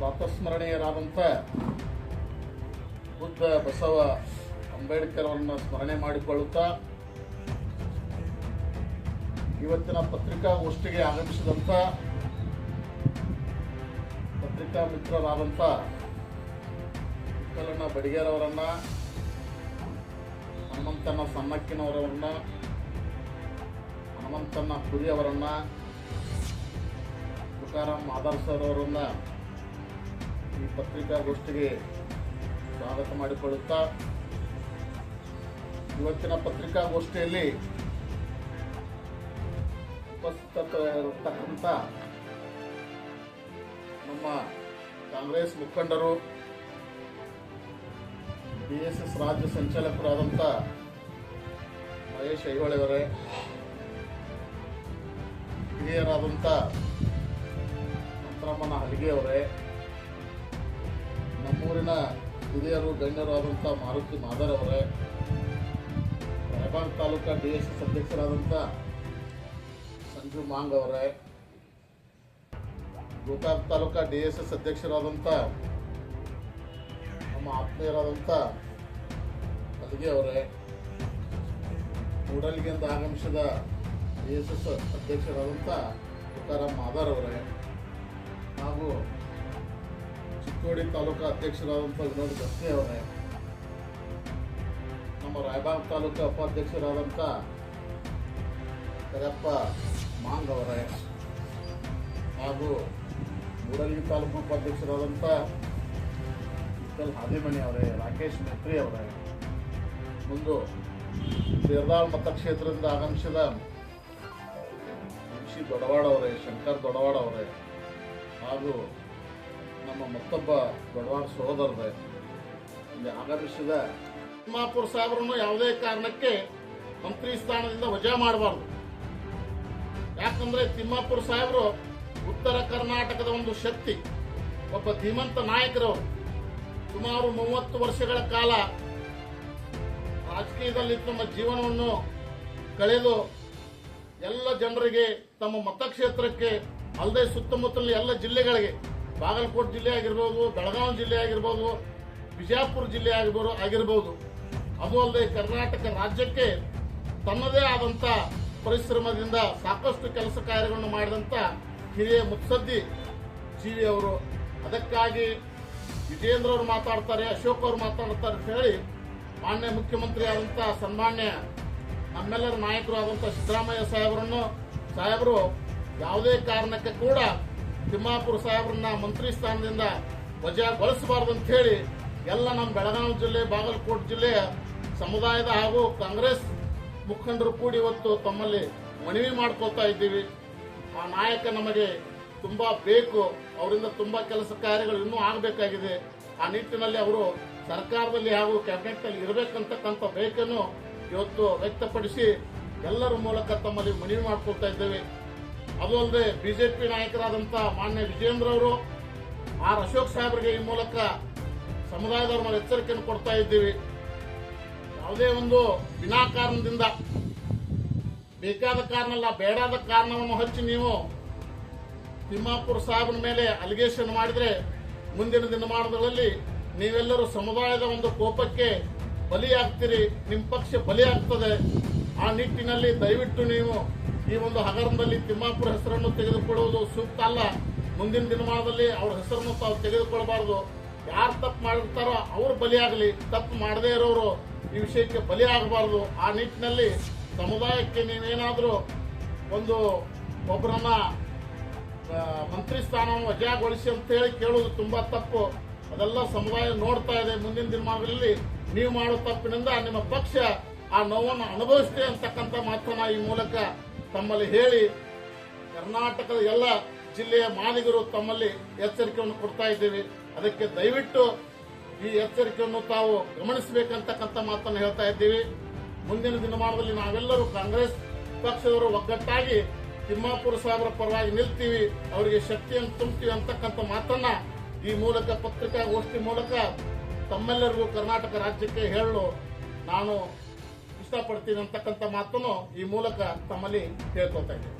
ಪ್ರಾತಸ್ಮರಣೀಯರಾದಂಥ ಬುದ್ಧ ಬಸವ ಅಂಬೇಡ್ಕರ್ ಅವರನ್ನ ಸ್ಮರಣೆ ಮಾಡಿಕೊಳ್ಳುತ್ತಾ ಇವತ್ತಿನ ಪತ್ರಿಕಾಗೋಷ್ಠಿಗೆ ಆಗಮಿಸಿದಂಥ ಪತ್ರಿಕಾ ಮಿತ್ರರಾದಂಥ ಕಲ್ಲಣ್ಣ ಬಡಿಗೇರವರನ್ನ ಹನುಮಂತಣ್ಣ ಸಣ್ಣಕ್ಕಿನವರವರನ್ನ ಹನುಮಂತಣ್ಣ ಪುರಿಯವರನ್ನ ತುಕಾರಾಮ್ ಮಾದಾರ್ ಸರ್ ಅವರನ್ನ ಈ ಪತ್ರಿಕಾಗೋಷ್ಠಿಗೆ ಸ್ವಾಗತ ಮಾಡಿಕೊಳ್ಳುತ್ತಾ, ಇವತ್ತಿನ ಪತ್ರಿಕಾಗೋಷ್ಠಿಯಲ್ಲಿ ಉಪಸ್ಥಿತರಿರತಕ್ಕಂಥ ನಮ್ಮ ಕಾಂಗ್ರೆಸ್ ಮುಖಂಡರು ಬಿ ಎಸ್ ಎಸ್ ರಾಜ್ಯ ಸಂಚಾಲಕರಾದಂಥ ಮಹೇಶ್ ಐಹೊಳೆಯವರೇ ಹಿರಿಯರಾದಂಥ ಮಂತ್ರಮ್ಮನ ಹಲಿಗೆ ಅವರೇ ನಮ್ಮೂರಿನ ಹಿರಿಯರು ಗಣ್ಯರಾದಂಥ ಮಾರುತಿ ಮಾದರ್ ಅವರೇ Raybag taluka D S S ಅಧ್ಯಕ್ಷರಾದಂಥ ಸಂಜು ಮಾಂಗ್ ಅವರೇ, Gokak taluka D S S ಅಧ್ಯಕ್ಷರಾದಂಥ ನಮ್ಮ ಆತ್ಮೀಯರಾದಂಥ ಅಲ್ಲಿಗೆ ಅವರೇ ಮೂಡಲ್ಗಿಂದ ಆಗಮಿಸಿದ ಡಿ ಎಸ್ ಎಸ್ ಅಧ್ಯಕ್ಷರಾದಂಥ ತುಕಾರಾಮ್ ಮಾದಾರ್ ಅವರೇ, ಹಾಗೂ ಚಿಕ್ಕೋಡಿ ತಾಲೂಕು ಅಧ್ಯಕ್ಷರಾದಂಥ ವಿನೋದ್ ಗಸ್ತಿ ಅವರೇ. ನಮ್ಮ ರಾಯಬಾಗ್ ತಾಲೂಕು ಉಪಾಧ್ಯಕ್ಷರಾದಂಥ ಕರಪ್ಪ ಮಾಂಗ್ ಅವರೇ ಹಾಗೂ ಮೂಡಲ್ಗಿ ತಾಲೂಕು ಉಪಾಧ್ಯಕ್ಷರಾದಂಥ ವಿಠಲ್ ಹಾದಿಮಣಿ ಅವರೇ, ರಾಕೇಶ್ ಮೇತ್ರಿ ಅವರೇ. ಮುಂದು ಸೇರ್ದಾಳ್ ಮತಕ್ಷೇತ್ರದಿಂದ ಆಗಮಿಸಿದ ಮುನ್ಷಿ ದೊಡವಾಡ ಅವರೇ, ಶಂಕರ್ ದೊಡವಾಡ ಅವರೇ ಹಾಗೂ ನಮ್ಮ ಮತ್ತೊಬ್ಬ ಬಡವಾಡ ಸಹೋದರದ ಇಲ್ಲಿ ಆಗಮಿಸಿದ ತಿಮ್ಮಾಪುರ ಸಾಹೇಬರನ್ನು ಯಾವುದೇ ಕಾರಣಕ್ಕೆ ಮಂತ್ರಿ ಸ್ಥಾನದಿಂದ ವಜಾ ಮಾಡಬಾರ್ದು. ಯಾಕಂದ್ರೆ ತಿಮ್ಮಾಪುರ ಸಾಹೇಬರು ಉತ್ತರ ಕರ್ನಾಟಕದ ಒಂದು ಶಕ್ತಿ, ಒಬ್ಬ ಧೀಮಂತ ನಾಯಕರವರು. ಸುಮಾರು ಮೂವತ್ತು ವರ್ಷಗಳ ಕಾಲ ರಾಜಕೀಯದಲ್ಲಿ ತಮ್ಮ ಜೀವನವನ್ನು ಕಳೆದು ಎಲ್ಲ ಜನರಿಗೆ ತಮ್ಮ ಮತಕ್ಷೇತ್ರಕ್ಕೆ ಅಲ್ಲದೆ ಸುತ್ತಮುತ್ತಲಿನ ಎಲ್ಲ ಜಿಲ್ಲೆಗಳಿಗೆ ಬಾಗಲಕೋಟೆ ಜಿಲ್ಲೆ ಆಗಿರ್ಬೋದು, ಬೆಳಗಾವಿ ಜಿಲ್ಲೆ ಆಗಿರ್ಬೋದು, ಬಿಜಾಪುರ ಜಿಲ್ಲೆ ಆಗಿರ್ಬೋದು ಆಗಿರ್ಬೋದು. ಅದು ಅಲ್ಲದೆ ಕರ್ನಾಟಕ ರಾಜ್ಯಕ್ಕೆ ತನ್ನದೇ ಆದಂಥ ಪರಿಶ್ರಮದಿಂದ ಸಾಕಷ್ಟು ಕೆಲಸ ಕಾರ್ಯಗಳನ್ನು ಮಾಡಿದಂಥ ಹಿರಿಯ ಮುತ್ಸದ್ದಿ ಜೀವಿ ಅವರು. ಅದಕ್ಕಾಗಿ ವಿಜೇಂದ್ರ ಅವರು ಮಾತಾಡ್ತಾರೆ, ಅಶೋಕ್ ಅವರು ಮಾತಾಡ್ತಾರೆ ಅಂತ ಹೇಳಿ ಮಾನ್ಯ ಮುಖ್ಯಮಂತ್ರಿ ಆದಂಥ ಸನ್ಮಾನ್ಯ ನಮ್ಮೆಲ್ಲರ ನಾಯಕರು ಆದಂಥ ಸಿದ್ದರಾಮಯ್ಯ ಸಾಹೇಬರನ್ನು ಸಾಹೇಬರು, ಯಾವುದೇ ಕಾರಣಕ್ಕೆ ಕೂಡ ತಿಮ್ಮಾಪುರ ಸಾಹೇಬ್ರನ್ನ ಮಂತ್ರಿ ಸ್ಥಾನದಿಂದ ವಜಾಗೊಳಿಸಬಾರ್ದು ಅಂತ ಹೇಳಿ ಎಲ್ಲ ನಮ್ಮ ಬೆಳಗಾವಿ ಜಿಲ್ಲೆ, ಬಾಗಲಕೋಟೆ ಜಿಲ್ಲೆಯ ಸಮುದಾಯದ ಹಾಗೂ ಕಾಂಗ್ರೆಸ್ ಮುಖಂಡರು ಕೂಡಿ ಇವತ್ತು ತಮ್ಮಲ್ಲಿ ಮನವಿ ಮಾಡ್ಕೋತಾ ಇದ್ದೀವಿ. ಆ ನಾಯಕ ನಮಗೆ ತುಂಬಾ ಬೇಕು, ಅವರಿಂದ ತುಂಬಾ ಕೆಲಸ ಕಾರ್ಯಗಳು ಇನ್ನೂ ಆಗಬೇಕಾಗಿದೆ. ಆ ನಿಟ್ಟಿನಲ್ಲಿ ಅವರು ಸರ್ಕಾರದಲ್ಲಿ ಹಾಗೂ ಕ್ಯಾಬಿನೆಟ್ನಲ್ಲಿ ಇರಬೇಕಂತಕ್ಕಂಥ ಬೇಕನ್ನು ಇವತ್ತು ವ್ಯಕ್ತಪಡಿಸಿ ಎಲ್ಲರ ಮೂಲಕ ತಮ್ಮಲ್ಲಿ ಮನವಿ ಮಾಡ್ಕೊಳ್ತಾ ಇದ್ದೇವೆ. ಅದು ಅಲ್ಲದೆ ಬಿಜೆಪಿ ನಾಯಕರಾದಂಥ ಮಾನ್ಯ ವಿಜೇಂದ್ರ ಅವರು, ಆರ್ ಅಶೋಕ್ ಸಾಹೇಬರಿಗೆ ಈ ಮೂಲಕ ಸಮುದಾಯದವ್ರ ಮೇಲೆ ಎಚ್ಚರಿಕೆಯನ್ನು ಕೊಡ್ತಾ ಇದ್ದೀವಿ. ಯಾವುದೇ ಒಂದು ವಿನಾಕಾರಣದಿಂದ ಬೇಕಾದ ಕಾರಣ ಅಲ್ಲ ಬೇಡಾದ ಕಾರಣವನ್ನು ಹಚ್ಚಿ ನೀವು ತಿಮ್ಮಾಪುರ ಸಾಹೇಬನ ಮೇಲೆ ಅಲಿಗೇಷನ್ ಮಾಡಿದ್ರೆ ಮುಂದಿನ ದಿನಮಾನಗಳಲ್ಲಿ ನೀವೆಲ್ಲರೂ ಸಮುದಾಯದ ಒಂದು ಕೋಪಕ್ಕೆ ಬಲಿಯಾಗ್ತೀರಿ, ನಿಮ್ಮ ಪಕ್ಷ ಬಲಿಯಾಗ್ತದೆ. ಆ ನಿಟ್ಟಿನಲ್ಲಿ ದಯವಿಟ್ಟು ನೀವು ಈ ಒಂದು ಹಗರಣದಲ್ಲಿ ತಿಮ್ಮಾಪುರ ಹೆಸರನ್ನು ತೆಗೆದುಕೊಳ್ಳುವುದು ಸೂಕ್ತ ಅಲ್ಲ. ಮುಂದಿನ ದಿನಮಾನದಲ್ಲಿ ಅವ್ರ ಹೆಸರನ್ನು ತಾವು ತೆಗೆದುಕೊಳ್ಬಾರ್ದು ಯಾರು ತಪ್ಪು ಮಾಡಿರ್ತಾರೋ ಅವ್ರು ಬಲಿಯಾಗಲಿ. ತಪ್ಪು ಮಾಡದೇ ಇರೋರು ಈ ವಿಷಯಕ್ಕೆ ಬಲಿಯಾಗಬಾರ್ದು. ಆ ನಿಟ್ಟಿನಲ್ಲಿ ಸಮುದಾಯಕ್ಕೆ ನೀವೇನಾದರೂ ಒಂದು ಒಬ್ಬರನ್ನ ಮಂತ್ರಿ ಸ್ಥಾನವನ್ನು ವಜಾಗೊಳಿಸಿ ಅಂತ ಕೇಳುವುದು ತುಂಬ ತಪ್ಪು. ಅದೆಲ್ಲ ಸಮುದಾಯ ನೋಡ್ತಾ ಇದೆ. ಮುಂದಿನ ದಿನಮಾನಗಳಲ್ಲಿ ನೀವು ಮಾಡೋ ತಪ್ಪಿನಿಂದ ನಿಮ್ಮ ಪಕ್ಷ ಆ ನೋವನ್ನು ಅನುಭವಿಸ್ತೇ ಅಂತಕ್ಕಂಥ ಮಾತನ್ನ ಈ ಮೂಲಕ ತಮ್ಮಲ್ಲಿ ಹೇಳಿ ಕರ್ನಾಟಕದ ಎಲ್ಲ ಜಿಲ್ಲೆಯ ಮಾಲಿಗರು ತಮ್ಮಲ್ಲಿ ಎಚ್ಚರಿಕೆಯನ್ನು ಕೊಡ್ತಾ ಇದ್ದೀವಿ. ಅದಕ್ಕೆ ದಯವಿಟ್ಟು ಈ ಎಚ್ಚರಿಕೆಯನ್ನು ತಾವು ಗಮನಿಸಬೇಕಂತಕ್ಕಂಥ ಮಾತನ್ನು ಹೇಳ್ತಾ ಇದ್ದೀವಿ. ಮುಂದಿನ ದಿನಮಾನದಲ್ಲಿ ನಾವೆಲ್ಲರೂ ಕಾಂಗ್ರೆಸ್ ಪಕ್ಷದವರು ಒಗ್ಗಟ್ಟಾಗಿ ತಿಮ್ಮಾಪುರ ಸಾಹೇಬರ ಪರವಾಗಿ ನಿಲ್ತೀವಿ. ಅವರಿಗೆ ಶಕ್ತಿಯನ್ನು ತುಂಬ್ತೀವಿ ಅಂತಕ್ಕಂಥ ಮಾತನ್ನ ಈ ಮೂಲಕ, ಪತ್ರಿಕಾಗೋಷ್ಠಿ ಮೂಲಕ ತಮ್ಮೆಲ್ಲರಿಗೂ ಕರ್ನಾಟಕ ರಾಜ್ಯಕ್ಕೆ ಹೇಳಲು ನಾನು ಇಷ್ಟಪಡ್ತೀನಿ ಅಂತಕ್ಕಂಥ ಮಾತನ್ನು ಈ ಮೂಲಕ ತಮ್ಮಲ್ಲಿ ಕೇಳ್ಕೊತಾ ಇದ್ದೀನಿ.